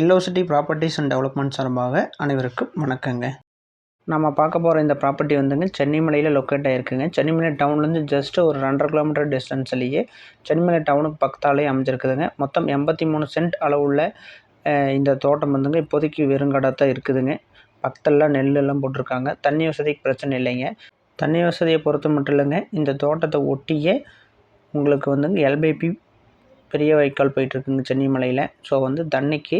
எல்லோசிட்டி properties and development சார்பாக அனைவருக்கும் வணக்கங்க. நம்ம பார்க்க போகிற இந்த ப்ராப்பர்ட்டி வந்துங்க சென்னிமலையில் லொக்கேட் ஆகிருக்குங்க சென்னிமலை டவுன்லேருந்து ஜஸ்ட் ஒரு ரெண்டரை கிலோமீட்டர் டிஸ்டன்ஸ்லேயே சென்னிமலை டவுனுக்கு பக்கத்தாலே அமைஞ்சிருக்குதுங்க. மொத்தம் எண்பத்தி மூணு சென்ட் அளவுள்ள இந்த தோட்டம் வந்துங்க இப்போதைக்கு வெறுங்கடாக இருக்குதுங்க. பக்கத்தெல்லாம் நெல்லெல்லாம் போட்டிருக்காங்க. தண்ணி வசதிக்கு பிரச்சனை இல்லைங்க. தண்ணி வசதியை பொறுத்து மட்டும் இல்லைங்க இந்த தோட்டத்தை ஒட்டியே உங்களுக்கு வந்துங்க எல்பிபி பெரிய வைக்கால் போயிட்டுருக்குங்க சென்னிமலையில் ஸோ வந்து தண்ணிக்கு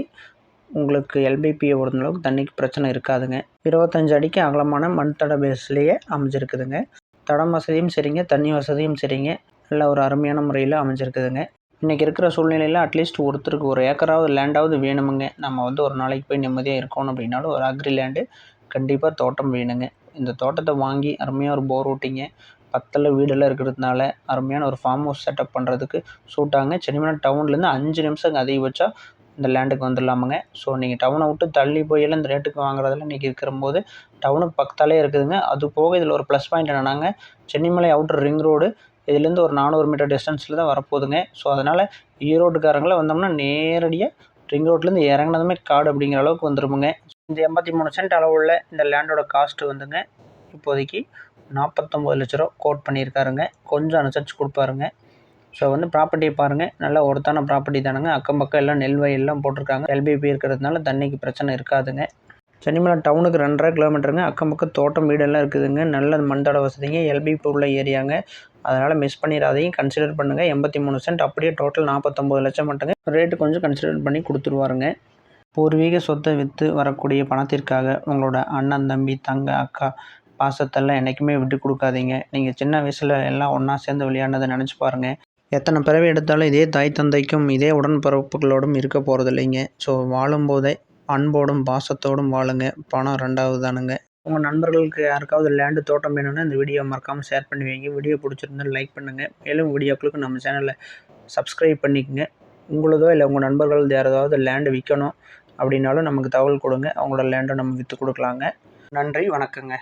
உங்களுக்கு எல்பிபியை பொறுத்தளவுக்கு தண்ணிக்கு பிரச்சனை இருக்காதுங்க. இருபத்தஞ்சு அடிக்கு அகலமான மண் தட பேஸ்லேயே அமைஞ்சிருக்குதுங்க. தடம் வசதியும் சரிங்க தண்ணி வசதியும் சரிங்க. நல்ல ஒரு அருமையான முறையில் அமைஞ்சிருக்குதுங்க. இன்றைக்கி இருக்கிற சூழ்நிலையில் அட்லீஸ்ட் ஒருத்தருக்கு ஒரு ஏக்கராவது லேண்டாவது வேணுமுங்க. நம்ம வந்து ஒரு நாளைக்கு போய் நிம்மதியாக இருக்கணும் அப்படின்னாலும் ஒரு அக்ரி லேண்டு கண்டிப்பாக தோட்டம் வேணுங்க. இந்த தோட்டத்தை வாங்கி அருமையாக ஒரு போர் ஓட்டிங்க. பக்கத்தில் வீடெல்லாம் இருக்கிறதுனால அருமையான ஒரு ஃபார்ம் ஹவுஸ் செட்டப் பண்ணுறதுக்கு சூட்டாங்க சென்னிமலை டவுன்லேருந்து அஞ்சு நிமிஷம் அதிகபட்சம் இந்த லேண்டுக்கு வந்துடலாமுங்க. ஸோ நீங்கள் டவுனை விட்டு தள்ளி போயெல்லாம் இந்த ரேட்டுக்கு வாங்குறதெல்லாம் இன்றைக்கி இருக்கிறம்போது டவுனுக்கு பக்கத்தாலே இருக்குதுங்க. அது போக இதில் ஒரு ப்ளஸ் பாயிண்ட் என்னென்னாங்க? சென்னிமலை அவுட்டர் ரிங் ரோடு இதுலேருந்து ஒரு நானூறு மீட்டர் டிஸ்டன்ஸில் தான் வரப்போகுதுங்க. ஸோ அதனால் ஈரோட்டுக்காரங்களாம் வந்தோம்னா நேரடியாக ரிங் ரோட்லேருந்து இறங்குனதுமே காடு அப்படிங்கிற அளவுக்கு வந்துருமுங்க. இந்த எண்பத்தி மூணு சென்ட் அளவுள்ள இந்த லேண்டோட காஸ்ட்டு வந்துங்க. இப்போதைக்கு நாற்பத்தொம்போது லட்ச ரூபா கோட் பண்ணியிருக்காருங்க. கொஞ்சம் அனுசரித்து கொடுப்பாருங்க. ஸோ வந்து ப்ராப்பர்ட்டியை பாருங்கள் நல்ல ஒருத்தான ப்ராப்பர்ட்டி தானுங்க. அக்கம் பக்கம் எல்லாம் நெல் வயல்லாம் போட்டிருக்காங்க. எல்பிபி இருக்கிறதுனால தண்ணிக்கு பிரச்சனை இருக்காதுங்க. சென்னிமலை டவுனுக்கு ரெண்டரை கிலோமீட்டருங்க அக்கம் பக்கம் தோட்டம் வீடெல்லாம் இருக்குதுங்க. நல்ல மண்தட வசதிங்க. எல்பிபி உள்ள ஏரியாங்க. அதனால் மிஸ் பண்ணிடாதையும் கன்சிடர் பண்ணுங்கள் எண்பத்தி மூணு சென்ட் அப்படியே டோட்டல் நாற்பத்தொம்போது லட்சம் மட்டுங்க. ரேட்டு கொஞ்சம் கன்சிடர் பண்ணி கொடுத்துருவாருங்க. பூர்வீக சொத்தை விற்று வரக்கூடிய பணத்திற்காக உங்களோட அண்ணன் தம்பி தங்க அக்கா பாசத்தெல்லாம் என்றைக்குமே விட்டு கொடுக்காதீங்க. நீங்கள் சின்ன வயசில் எல்லாம் ஒன்றா சேர்ந்து விளையாண்டதை நினச்சி பாருங்கள் எத்தனை பிறவி எடுத்தாலும் இதே தாய் தந்தைக்கும் இதே உடன்பிறப்புகளோடும் இருக்க போகிறது இல்லைங்க ஸோ வாழும்போதே அன்போடும் பாசத்தோடும் வாழுங்க. பணம் ரெண்டாவது தானுங்க. உங்கள் நண்பர்களுக்கு யாருக்காவது லேண்டு தோட்டம் வேணும்னா இந்த வீடியோ மறக்காமல் ஷேர் பண்ணி வைங்க வீடியோ பிடிச்சிருந்தா லைக் பண்ணுங்கள் மேலும் வீடியோக்களுக்கு நம்ம சேனலை சப்ஸ்கிரைப் பண்ணிக்கங்க. உங்களதோ இல்லை உங்கள் நண்பர்களது யாராவது லேண்டு விற்கணும் அப்படின்னாலும் நமக்கு தகவல் கொடுங்க. அவங்களோட லேண்டை நம்ம விற்று கொடுக்கலாங்க. நன்றி வணக்கங்க.